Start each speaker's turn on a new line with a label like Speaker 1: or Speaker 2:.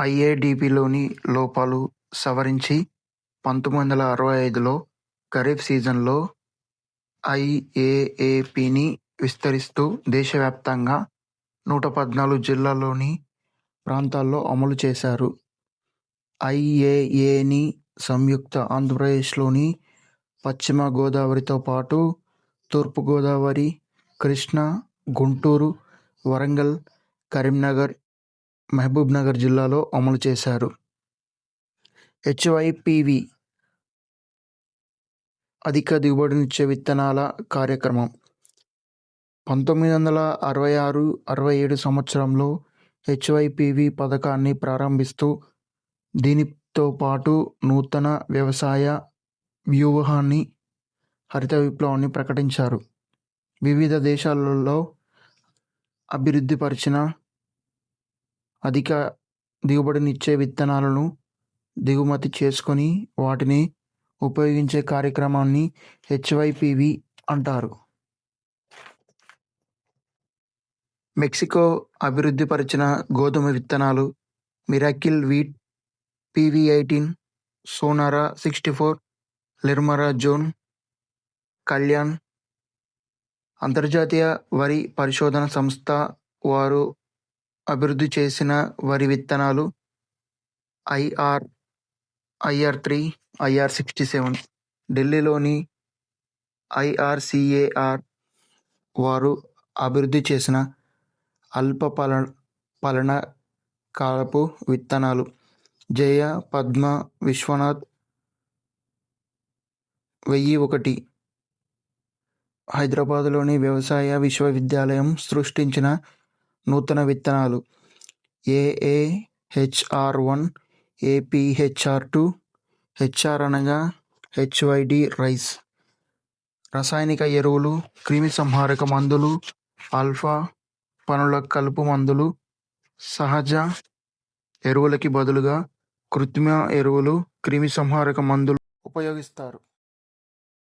Speaker 1: ఐఏడిపిలోని లోపాలు సవరించి పంతొమ్మిది వందల అరవై ఐదులో ఖరీఫ్ సీజన్లో ఐఏఏపిని విస్తరిస్తూ దేశవ్యాప్తంగా నూట పద్నాలుగు జిల్లాల్లోని ప్రాంతాల్లో అమలు చేశారు. ఐఏఏని సంయుక్త ఆంధ్రప్రదేశ్లోని పశ్చిమ గోదావరితో పాటు తూర్పు గోదావరి, కృష్ణా, గుంటూరు, వరంగల్, కరీంనగర్, మహబూబ్నగర్ జిల్లాలో అమలు చేశారు. హెచ్వైపివి అధిక దిగుబడినిచ్చే విత్తనాల కార్యక్రమం పంతొమ్మిది వందల అరవై ఆరు అరవై ఏడు సంవత్సరంలో హెచ్వైపివి పథకాన్ని ప్రారంభిస్తూ దీనితో పాటు నూతన వ్యవసాయ వ్యూహాన్ని హరిత విప్లవాన్ని ప్రకటించారు. వివిధ దేశాలలో అభివృద్ధిపరిచిన అధిక దిగుబడినిచ్చే విత్తనాలను దిగుమతి చేసుకొని వాటిని ఉపయోగించే కార్యక్రమాన్ని హెచ్వైపివి అంటారు. మెక్సికో అభివృద్ధి పరిచిన గోధుమ విత్తనాలు miracle wheat, PV eighteen, Sonora sixty four, లిర్మరా జోన్, కళ్యాణ్ అంతర్జాతీయ వరి పరిశోధన సంస్థ వారు అభివృద్ధి చేసిన వరి విత్తనాలు IR, IR three, IR sixty seven. ఢిల్లీలోని ఐఆర్సిఏఆర్ వారు అభివృద్ధి చేసిన అల్ప పల పలన కాలపు విత్తనాలు జయ, పద్మ, విశ్వనాథ్, వెయ్యి ఒకటి. హైదరాబాద్లోని వ్యవసాయ విశ్వవిద్యాలయం సృష్టించిన నూతన విత్తనాలు AA HR one, APHR two. HR అనగా హెచ్వైడి రైస్. రసాయనిక ఎరువులు, క్రిమిసంహారక మందులు, ఆల్ఫా, పనుల కలుపు మందులు, సహజ ఎరువులకి బదులుగా కృత్రిమ ఎరువులు, క్రిమిసంహారక మందులు ఉపయోగిస్తారు.